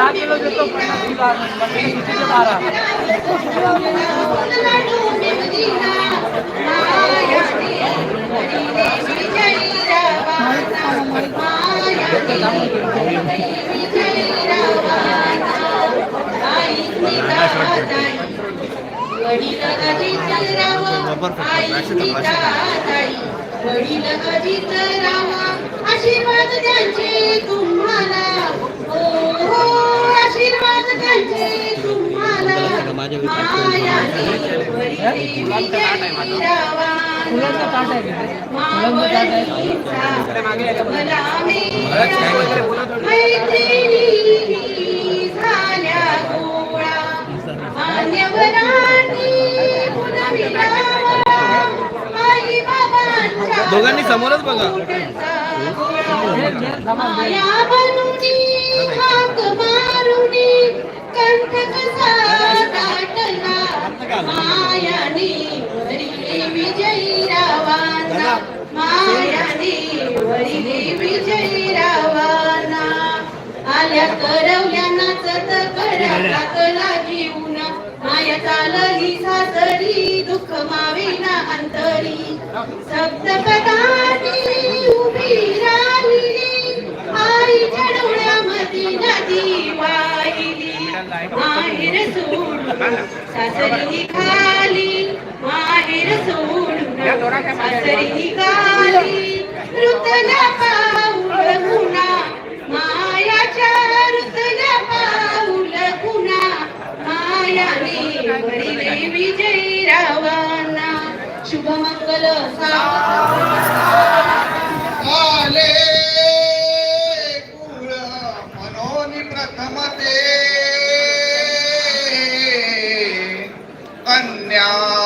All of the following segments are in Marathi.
दहा किलो देतो. पन्नास किलो कितीचे बारा वडील अजित राव आशीर्वाद त्यांचे तुम्हाला. विजयी फुलांचा ताट आहे फुलांचा ताट आहे दोघांनी समोरच बघा. माया बनूनी करवल्या नाचत माया चालली सासरी दुःख अंतरी. सप्तपदानी उभी राहिली. आईच्या नदी वा माहेर सोडून सासरी माहेर सोडून सासरी पाऊल गुणा मायाच्या ऋतल्या पाऊल गुणा मायाने विजयी रावाना. शुभमंगल आले कुळ मनोनी प्रथम 안 녕.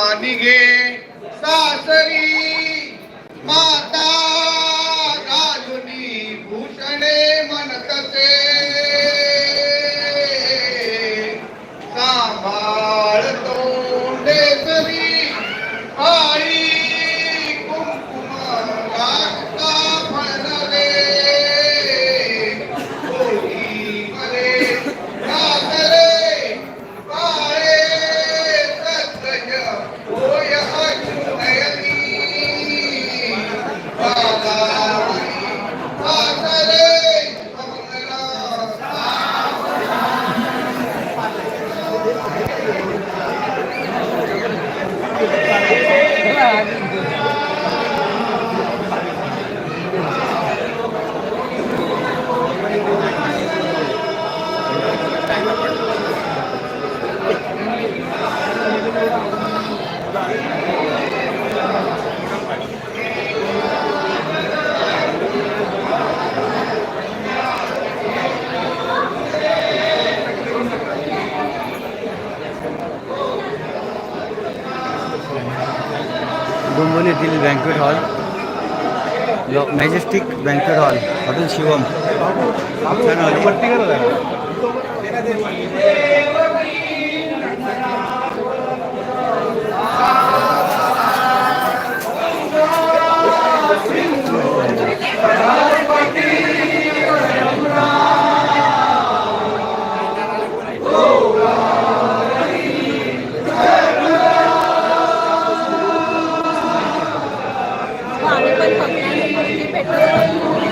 डोंबिवली येथील banquet hall. Majestic banquet hall. Hotel Shivam. ว่าพี่เปิ้ลเปิดงนที่เป็ดเลย